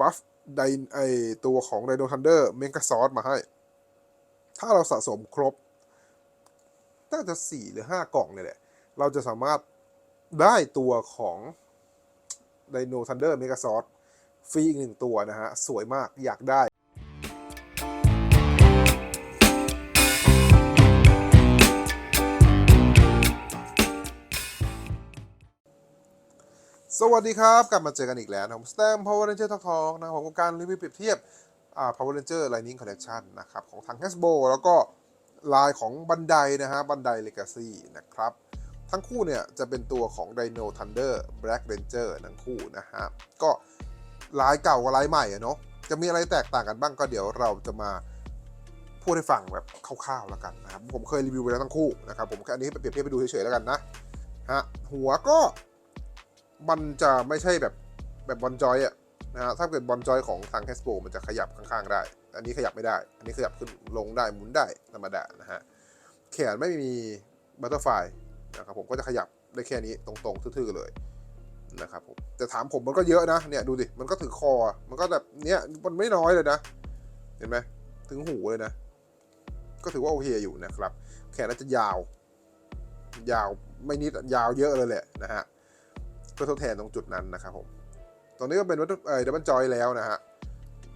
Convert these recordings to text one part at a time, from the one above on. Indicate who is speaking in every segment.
Speaker 1: บัฟไดไอตัวของไดโนทันเดอร์เมกาซอสมาให้ ถ้าเราสะสมครบ น่าจะสี่หรือห้ากล่องเนี่ยแหละ เราจะสามารถได้ตัวของไดโนทันเดอร์เมกาซอสฟรีอีกหนึ่งตัวนะฮะ สวยมากอยากได้ สวัสดีครับ กลับมาเจอกันอีกแล้วนะผมสแตม Power Ranger ทองๆนะครับผมกับการรีวิวเปรียบเทียบอ่า Power Ranger Lightning Collection นะครับ ของทาง Hasbro แล้วก็ลายของบันไดนะฮะบันได Legacy นะครับ ทั้งคู่เนี่ย จะเป็นตัวของ Dino Thunder Black Ranger ทั้งคู่นะฮะ ก็ลายเก่ากับลายใหม่อะเนาะจะมีอะไรแตกต่างกันบ้างก็เดี๋ยวเราจะมาพูดให้ฟังแบบคร่าวๆแล้วกันนะครับผมเคยรีวิวไปแล้วทั้งคู่นะครับผมแค่อันนี้เปรียบเทียบไปดูเฉยๆแล้วกันนะฮะหัวก็ มันจะไม่ใช่แบบแบบบอลจอยอะนะฮะถ้าเกิดบอลจอยของทางแคสโปมันจะขยับข้างๆได้ อันนี้ขยับไม่ได้ อันนี้ขยับขึ้นลงได้หมุนได้ธรรมดานะฮะแขนไม่มีบัตเตอร์ไฟนะครับผมก็จะขยับได้แค่นี้ตรงๆทื่อๆเลยนะครับผมแต่ถามผมมันก็เยอะนะเนี่ยดูดิมันก็ถือคอมันก็แบบเนี้ยมันไม่น้อยเลยนะ เห็นไหมถึงหูเลยนะ ก็ถือว่าโอเคอยู่นะครับ แขนน่าจะยาว ยาวไม่นิดยาวเยอะเลยแหละนะฮะ เพื่อทดแทนตรงจุดนั้นนะครับผมตรงนี้ก็เป็นวัตถุเดับเบิลจอยแล้วนะฮะ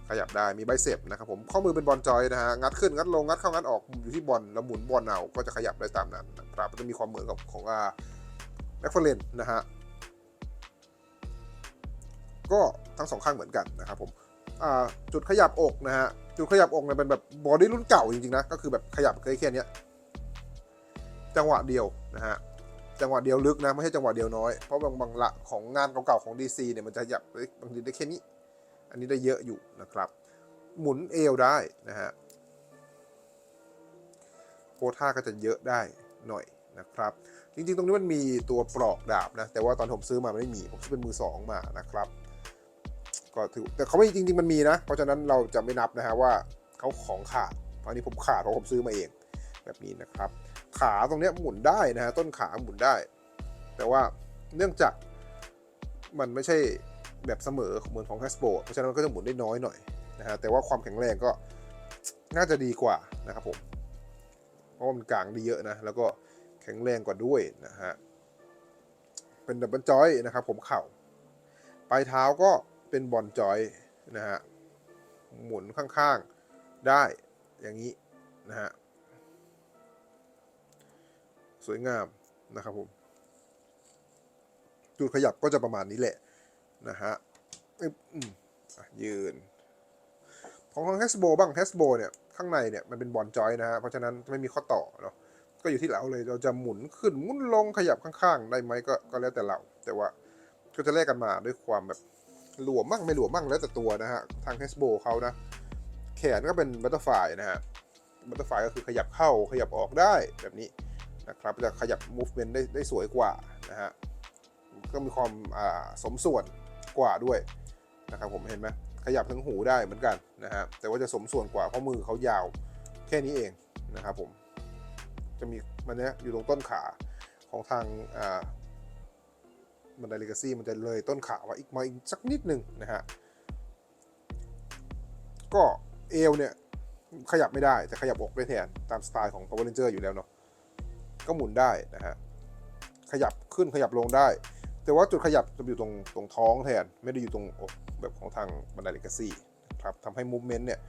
Speaker 1: ขยับได้มีไบเซปนะครับผมข้อมือเป็นบอลจอยนะฮะงัดขึ้นงัดลงงัดเข้างัดออกอยู่ที่บอลแล้วหมุนบอลเอาก็จะขยับได้ตามนั้นนะครับจะมีความเหมือนกับของอ่าแม็กฟาเลนนะฮะก็ทั้งสองข้างเหมือนกันนะครับผมจุดขยับอกนะฮะจุดขยับอกเนี่ยเป็นแบบบอดี้รุ่นเก่าจริงๆนะก็คือแบบขยับแค่เนี้ยจังหวะเดียวนะฮะ จังหวะเดียวลึกนะไม่ใช่จังหวะเดียวน้อย เพราะบางบางละของงานเก่าๆของ DC เนี่ยมันจะหยับบางทีได้แค่นี้ อันนี้ได้เยอะอยู่นะครับ หมุนเอวได้นะฮะโพท่าก็จะเยอะได้หน่อยนะครับ จริงๆ ตรงนี้มันมีตัวปลอกดาบนะ แต่ว่าตอนผมซื้อมามันไม่มี ผมซื้อเป็นมือสองมานะครับ ก็ถือ แต่เขาไม่จริง ๆ มันมีนะ เพราะฉะนั้นเราจะไม่นับนะฮะว่าเขาของขาดเพราะอันนี้ผมขาดเพราะผมซื้อมาเองแบบนี้นะครับ ขาตรงนี้หมุนได้นะฮะต้นขาหมุนได้ แต่ว่าเนื่องจากมันไม่ใช่แบบเสมอเหมือนของ Hasbro เพราะฉะนั้นมันก็จะหมุนได้น้อยหน่อยนะฮะแต่ว่าความแข็งแรงก็น่าจะดีกว่านะครับผม เพราะว่ามันกลางดีเยอะนะ แล้วก็แข็งแรงกว่าด้วยนะฮะ เป็นดับเบิลจอยนะครับผมเข่า ปลายเท้าก็เป็นบอลจอยนะฮะ หมุนข้างๆได้อย่างนี้นะฮะ สวยงามนะครับผมจุดขยับก็จะประมาณนี้แหละนะฮะยืน ของทางแฮสโบบ้างแฮสโบเนี่ยข้างในเนี่ยมันเป็นบอลจอยนะฮะเพราะฉะนั้นไม่มีข้อต่อเนาะก็อยู่ที่เราเลยเราจะหมุนขึ้นหมุนลงขยับข้างๆ ได้ไหมก็ก็แล้วแต่เรา แต่ว่าก็จะแลกกันมาด้วยความแบบหลวมมั่งไม่หลวมมั่งแล้วแต่ตัวนะฮะทางแฮสโบเขานะ แขนก็เป็นบัตเตอร์ไฟนะฮะบัตเตอร์ไฟก็คือขยับเข้าขยับออกได้แบบนี้ นะครับจะขยับ movement ได้ได้สวยกว่านะฮะก็มีความสมส่วนกว่าด้วยนะครับผมเห็นไหมขยับทั้งหูได้เหมือนกันนะฮะแต่ว่าจะสมส่วนกว่าเพราะมือเขายาวแค่นี้เองนะครับผมจะมีมันเนี้ยอยู่ตรงต้นขาของทางอ่าบันไดเลกาซี่มันจะเลยต้นขาว่าอีกมาอีกสักนิดหนึ่งนะฮะก็เอวเนี่ยขยับไม่ได้แต่ขยับอกได้แทนตามสไตล์ของ Power Ranger อยู่แล้วเนาะ ก็หมุนได้นะฮะ ขยับขึ้นขยับลงได้ แต่ว่าจุดขยับจะอยู่ตรงตรงท้องแทน ไม่ได้อยู่ตรงอกแบบของทางบันไดเลกาซี่ครับทำให้มูฟเมนต์เนี่ย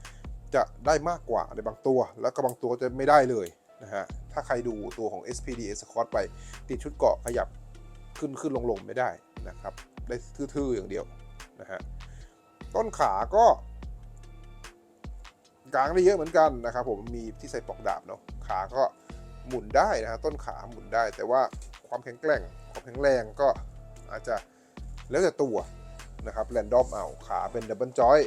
Speaker 1: จะได้มากกว่าในบางตัว แล้วก็บางตัวจะไม่ได้เลยนะฮะ ถ้าใครดูตัวของ SPD s c o t ไปติดชุดเกาะขยับขึ้นขึ้นลงลงไม่ได้นะครับ ได้ทื่อๆอย่างเดียวนะฮะ ต้นขาก็กลางได้เยอะเหมือนกันนะครับผมมีที่ใส่ปลอกดาบเนาะขาก็ หมุนได้นะฮะต้นขาหมุนได้ แต่ว่าความแข็งแกร่งความแข็งแรงก็อาจจะแล้วแต่ตัวนะครับแรนดอมเอาขาเป็นดับเบิลจอย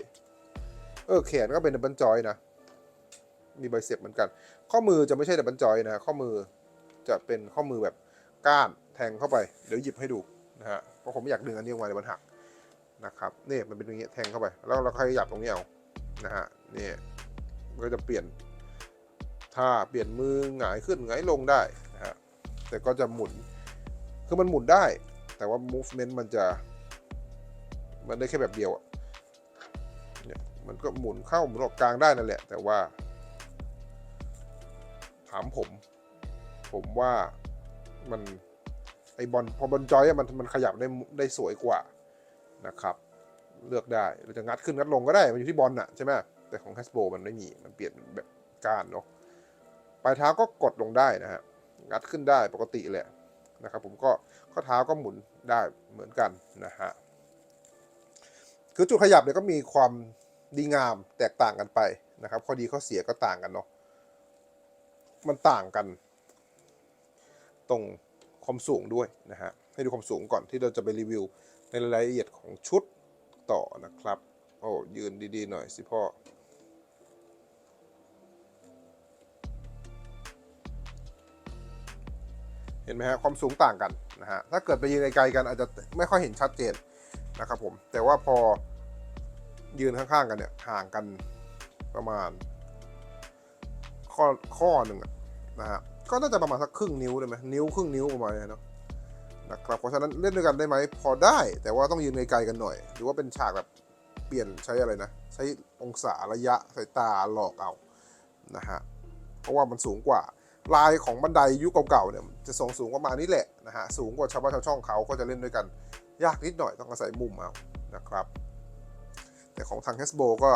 Speaker 1: เออแขนก็เป็นดับเบิลจอยนะมีใบเสียบเหมือนกัน ข้อมือจะไม่ใช่ดับเบิลจอยนะข้อมือจะเป็นข้อมือแบบก้านแทงเข้าไป เดี๋ยวหยิบให้ดูนะฮะเพราะผมไม่อยากดึงอันนี้ออกมาเดี๋ยวมันหักนะครับนี่มันเป็นอย่างเงี้ยแทงเข้าไป แล้วเราขยับตรงนี้เอานะฮะนี่ก็จะเปลี่ยน ถ้าเปลี่ยนมือหงายขึ้นหงายลงได้นะฮะแต่ก็จะหมุนคือมันหมุนได้ แต่ว่า movement มันจะ มันได้แค่แบบเดียวอะก็หมุนเข้าหมุนออกกลางได้นั่นแหละ แต่ว่า ถามผม ผมว่ามันไอบอลพอบอลจอยมันมันขยับได้ได้สวยกว่านะครับเลือกได้เราจะงัดขึ้นงัดลงก็ได้ มันอยู่ที่บอลน่ะใช่ไหมแต่ของ Hasbro มันไม่มี มันเปลี่ยนแบบการเนาะ ปลายเท้าก็กดลงได้นะฮะงัดขึ้นได้ปกติแหละนะครับผมก็ข้อเท้าก็หมุนได้เหมือนกันนะฮะคือจุดขยับเนี่ยก็มีความดีงามแตกต่างกันไปนะครับข้อดีข้อเสียก็ต่างกันเนาะมันต่างกัน ตรงความสูงด้วยนะฮะให้ดูความสูงก่อนที่เราจะไปรีวิว ในรายละเอียดของชุดต่อนะครับ โอ้ยืนดีๆหน่อยสิพ่อ เห็นไหมฮะความสูงต่างกันนะฮะถ้าเกิดไปยืนไกลๆกันอาจจะไม่ค่อยเห็นชัดเจนนะครับผมแต่ว่าพอยืนข้างๆกันเนี่ยห่างกันประมาณ ข้อข้อหนึ่งนะฮะก็น่าจะประมาณสักครึ่งนิ้วได้ไหมนิ้วครึ่งนิ้วประมาณนี้เนาะนะครับเพราะฉะนั้นเล่นด้วยกันได้ไหมพอได้ แต่ว่าต้องยืนไกลๆกันหน่อย หรือว่าเป็นฉากแบบเปลี่ยนใช้อะไรนะ ใช้องศาระยะสายตาหลอกเอานะฮะเพราะว่ามันสูงกว่า ลายของบันไดยุคเก่าๆเนี่ยจะส่งสูงประมาณนี้แหละนะฮะสูงกว่าชาวบ้านชาวช่องเขาก็จะเล่นด้วยกัน ยากนิดหน่อยต้องอาศัยมุมเอานะครับแต่ของทาง Hasbro ก็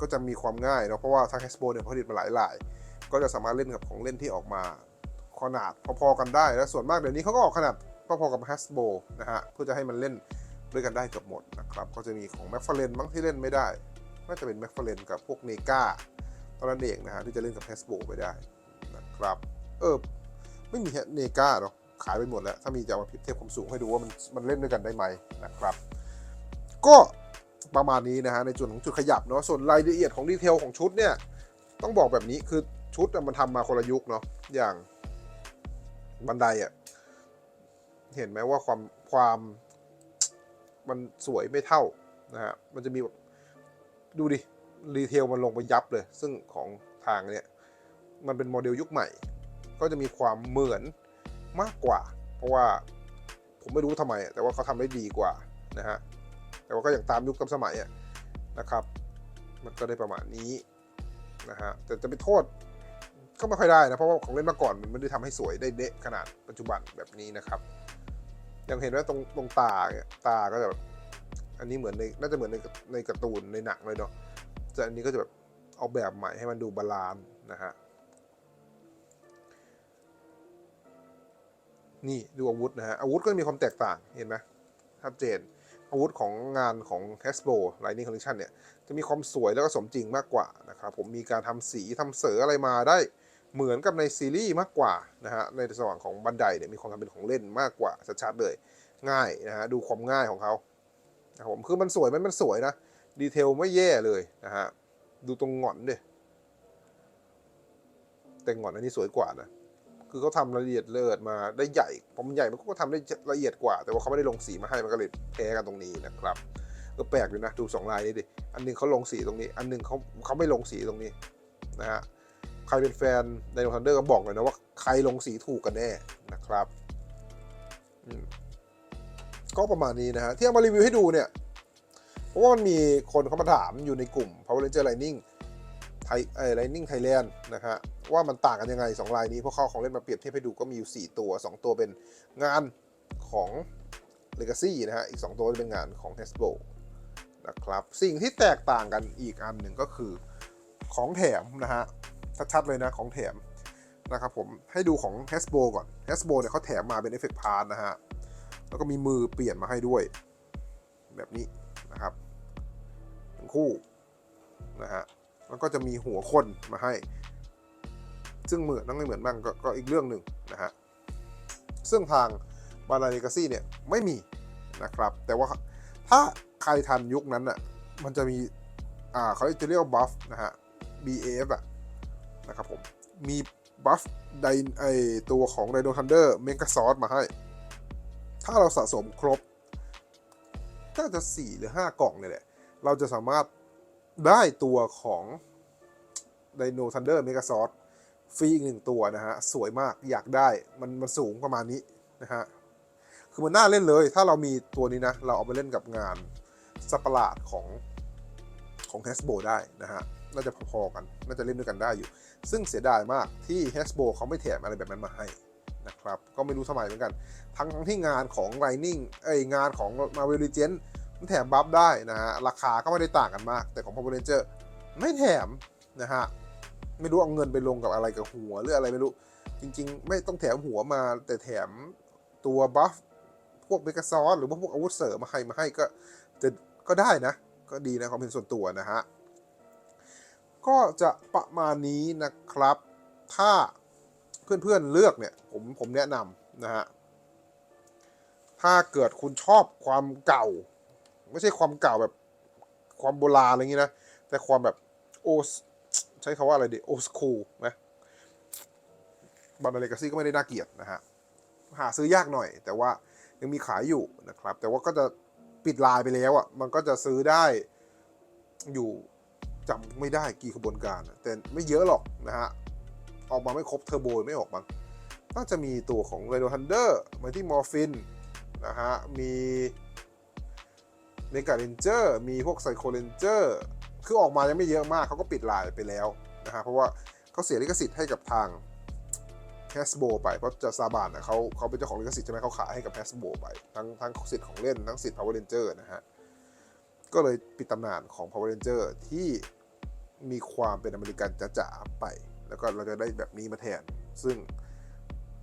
Speaker 1: ก็จะมีความง่ายเนาะเพราะว่าทาง Hasbro เนี่ยผลิตมาหลายลายก็จะสามารถเล่นกับของเล่นที่ออกมาขนาดพอๆกันได้ และส่วนมากเดี๋ยวนี้เขาก็ออกขนาดพอๆกับ Hasbro นะฮะเพื่อจะให้มันเล่นด้วยกันได้เกือบหมดนะครับก็จะมีของ m c f a r l a n e บ้างที่เล่นไม่ได้น่าจะเป็น m c f a r l a n e กับพวกเนกาตอนนั้นเองนะฮะที่จะเล่นกับ Hasbro ไปได้นะครับ เออ ไม่มีเนกาหรอกขายไปหมดแล้ว ถ้ามีจะเอามาเทียบความสูงให้ดูว่ามันมันเล่นด้วยกันได้ไหมนะครับ ก็ประมาณนี้นะฮะในจุดของจุดขยับเนาะส่วนรายละเอียดของดีเทลของชุดเนี่ยต้องบอกแบบนี้คือชุดมันทำมาคนละยุคเนาะอย่างบันไดอะเห็นไหมว่าความความมันสวยไม่เท่านะฮะมันจะมีแบบดูดิดีเทลมันลงไปยับเลย ซึ่งของทางเนี่ยมันเป็นโมเดลยุคใหม่ ก็จะมีความเหมือนมากกว่า เพราะว่าผมไม่รู้ทำไม แต่ว่าเขาทำได้ดีกว่านะฮะแต่ว่าก็อย่างตามยุคตามสมัยนะครับ มันก็ได้ประมาณนี้นะฮะแต่จะไปโทษก็ไม่ค่อยได้นะเพราะว่าของเล่นมาก่อนมันไม่ได้ทำให้สวยได้เดะขนาดปัจจุบันแบบนี้นะครับยังเห็นว่าตรงตรงตาเนี่ยตาก็จะแบบอันนี้เหมือนในน่าจะเหมือนในในการ์ตูนในหนังเลยเนาะแต่อันนี้ก็จะแบบเอาแบบใหม่ให้มันดูบาลานนะฮะ นี่ดูอาวุธนะฮะอาวุธก็มีความแตกต่างเห็นไหมชัดเจน อาวุธของงานของ Hasbro Lightning Collection เนี่ย จะมีความสวยแล้วก็สมจริงมากกว่านะครับผมมีการทำสีทำเสออะไรมาได้เหมือนกับในซีรีส์มากกว่านะฮะในสว่างของบันไดเนี่ยมีความทำเป็นของเล่นมากกว่าชัดๆเลย ง่ายนะฮะดูความง่ายของเขาครับผมคือมันสวยไหมมันสวยนะดีเทลไม่แย่เลยนะฮะดูตรงหงอนดิแต่หงอนอันนี้สวยกว่านะ คือเขาทำรายละเอียดเลิศมาได้ใหญ่พอมันใหญ่มันก็ทำได้ละเอียดกว่า แต่ว่าเขาไม่ได้ลงสีมาให้มันก็เลยแพ้กันตรงนี้นะครับก็แปลกอยู่นะดูสองลายนี้ดิอันหนึงเขาลงสีตรงนี้ อันหนึงเขาเขาไม่ลงสีตรงนี้นะฮะใครเป็นแฟนไดโนทันเดอร์ก็บอกเลยนะว่าใครลงสีถูกกันแน่นะครับอืมก็ประมาณนี้นะฮะที่เอามารีวิวให้ดูเนี่ย เพราะว่ามันมีคนเขามาถามอยู่ในกลุ่ม Power Ranger Lightning ไอ่อ Lightning Thailand นะฮะว่ามันต่างกันยังไงสองลายนี้เพราะเขาเอาของเล่นมาเปรียบเทียบให้ดูก็มีอยู่ 4 ตัว 2 ตัวเป็นงานของ Legacy นะฮะอีก 2 ตัวเป็นงานของ Hasbro นะครับสิ่งที่แตกต่างกันอีกอันหนึ่งก็คือของแถมนะฮะชัดๆเลยนะของแถมนะครับผมให้ดูของ Hasbro ก่อน Hasbro เนี่ยเขาแถมมาเป็น Effect Part นะฮะแล้วก็มีมือเปลี่ยนมาให้ด้วย แบบนี้นะครับทั้งคู่นะฮะ แล้วก็จะมีหัวคนมาให้ ซึ่งเหมือนนั่งไม่เหมือนบ้างกก็อีกเรื่องหนึ่งนะฮะซึ่งทางบาราเลกาซี่เนี่ยไม่มีนะครับ แต่ว่าถ้าใครทันยุคนั้นอะมันจะมีอ่าเขาจะเรียกว่าบัฟนะฮะ BAF อะนะครับผม มีบัฟไดไอตัวของ Dino Thunder m e g a s o r มาให้ ถ้าเราสะสมครบน่าจะ 4 หรือ 5 กล่องเนี่ยแหละ เราจะสามารถ ได้ตัวของ Dino Thunder m e g a s o r ฟรีอีกหนึ่งตัวนะฮะ สวยมากอยากได้มันมันสูงประมาณนี้นะฮะ คือมันน่าเล่นเลย ถ้าเรามีตัวนี้นะ เราเอาไปเล่นกับงานสัปหลาดของของ Hasbro ได้นะฮะ น่าจะพอๆกัน น่าจะเล่นด้วยกันได้อยู่ ซึ่งเสียดายมากที่ Hasbro เขาไม่แถมอะไรแบบนั้นมาให้นะครับ ก็ไม่รู้ทำไมเหมือนกัน ทั้งทั้งที่งานของ Lightning เอ้ยงานของ Marvel Legends มัน แถมบัฟได้นะฮะ ราคาก็ไม่ได้ต่างกันมาก แต่ของ Power Ranger ไม่แถมนะฮะ ไม่รู้เอาเงินไปลงกับอะไรกับหัวหรืออะไรไม่รู้ จริงๆ ไม่ต้องแถมหัวมา แต่แถมตัวบัฟพวกเบกซอสหรือว่าพวกอาวุธเสริมมาให้มาให้ก็จะก็ได้นะ ก็ดีนะความเป็นส่วนตัวนะฮะ ก็จะประมาณนี้นะครับ ถ้าเพื่อนๆเลือกเนี่ยผมผมแนะนำนะฮะ ถ้าเกิดคุณชอบความเก่า ไม่ใช่ความเก่าแบบความโบราณอะไรอย่างนี้นะ แต่ความแบบโอใช้คาว่าอะไรดีโอสคูลนะบันเลกาซี่ก็ไม่ได้น่าเกลียดนะฮะ หาซื้อยากหน่อย แต่ว่ายังมีขายอยู่นะครับ แต่ว่าก็จะปิดลายไปแล้วอะ มันก็จะซื้อได้อยู่จำไม่ได้กี่ขบวนการ แต่ไม่เยอะหรอกนะฮะ ออกมาไม่ครบเทอร์โบไม่ออกมั้งน่าจะมีตัวของ r ร d o Thunder มาที่มอร์ฟินนะฮะ มี เ e กาเรนเจอร์มีพวกไซโคเรนเจอร์คือออกมายังไม่เยอะมากเขาก็ปิดลายไปแล้วนะฮะเพราะว่าเขาเสียลิขสิทธิ์ให้กับทาง h a s b r o ไป เพราะจะซาบานนะเขาเขาเป็นเจ้าของลิขสิทธิ์ใช่ไหมเขาขายให้กับ h a s b r o ไป ทั้งทั้งสิทธิ์ของเล่นทั้งสิทธิ์ Power Ranger นะฮะ ก็เลยปิดตำนานของ Power Ranger ที่มีความเป็นอเมริกันจ๋าๆไป แล้วก็เราจะได้แบบนี้มาแทน ซึ่ง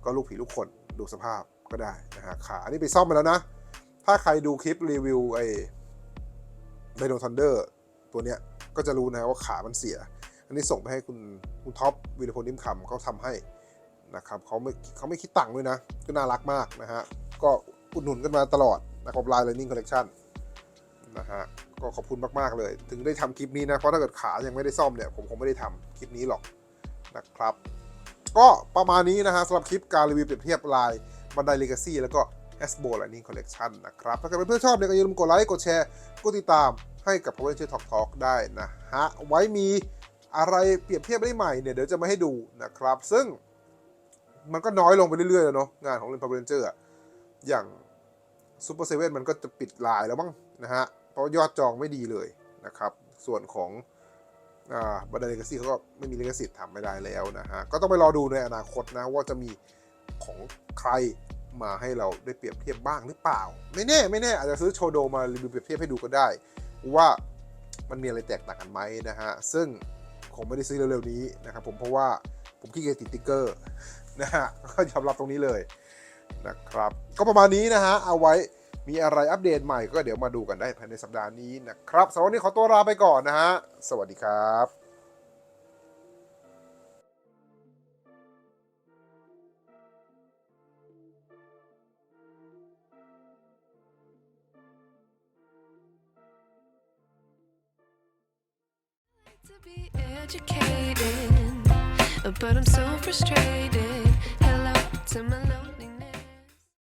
Speaker 1: ก็ลูกผีลูกคนดูสภาพก็ได้นะฮะขาอันนี้ไปซ่อมมาแล้วนะ ถ้าใครดูคลิปรีวิวไอ ไดโนทันเดอร์ตัวเนี้ยก็จะรู้นะว่าขามันเสีย อันนี้ส่งไปให้คุณคุณท็อปวีรพลนิ่มคำเขาทำให้นะครับเขาไม่เขาไม่คิดตังค์ด้วยนะ ก็น่ารักมากนะฮะ ก็อุดหนุนกันมาตลอดนะครับไลน์ Learning Collection นะฮะ ก็ขอบคุณมาก ๆ เลย ถึงได้ทำคลิปนี้นะ เพราะถ้าเกิดขายังไม่ได้ซ่อมเนี่ย ผมคงไม่ได้ทำคลิปนี้หรอกนะครับ ก็ประมาณนี้นะฮะสำหรับคลิปการรีวิวเปรียบเทียบลายบันไดเลกาซี่แล้วก็ s b o Lightning Collection นะครับ ถ้าเกิดเพื่อนๆชอบเนี่ยก็อย่าลืมกดไลค์ กดแชร์ กดติดตาม ให้กับ Power Ranger Talk Talk ได้นะฮะ ไว้มีอะไรเปรียบเทียบได้ใหม่เนี่ยเดี๋ยวจะมาให้ดูนะครับ ซึ่งมันก็น้อยลงไปเรื่อยๆแล้วเนาะงานของเล่น Power Ranger อะอย่าง Super 7มันก็จะปิดลายแล้วมั้งนะฮะ เพราะยอดจองไม่ดีเลยนะครับ ส่วนของบันไดเลกาซี่เขาก็ไม่มีลิขสิทธิ์ทำไม่ได้แล้วนะฮะ ก็ต้องไปรอดูในอนาคตนะ ว่าจะมีของใครมาให้เราได้เปรียบเทียบบ้างหรือเปล่า ไม่แน่ไม่แน่อาจจะซื้อโชโดมารีวิวเปรียบเทียบให้ดูก็ได้ ว่ามันมีอะไรแตกต่างกันไหมนะฮะ ซึ่งคงไม่ได้ซื้อเร็วๆนี้นะครับผมเพราะว่าผมขี้เกียจติดติ๊กเกอร์นะฮะก็ยอมรับตรงนี้เลยนะครับ ก็ประมาณนี้นะฮะ เอาไว้มีอะไรอัปเดตใหม่ก็เดี๋ยวมาดูกันได้ภายในสัปดาห์นี้นะครับสำหรับวันนี้ขอตัวลาไปก่อนนะฮะ สวัสดีครับ
Speaker 2: but I'm so frustrated. Hello to my.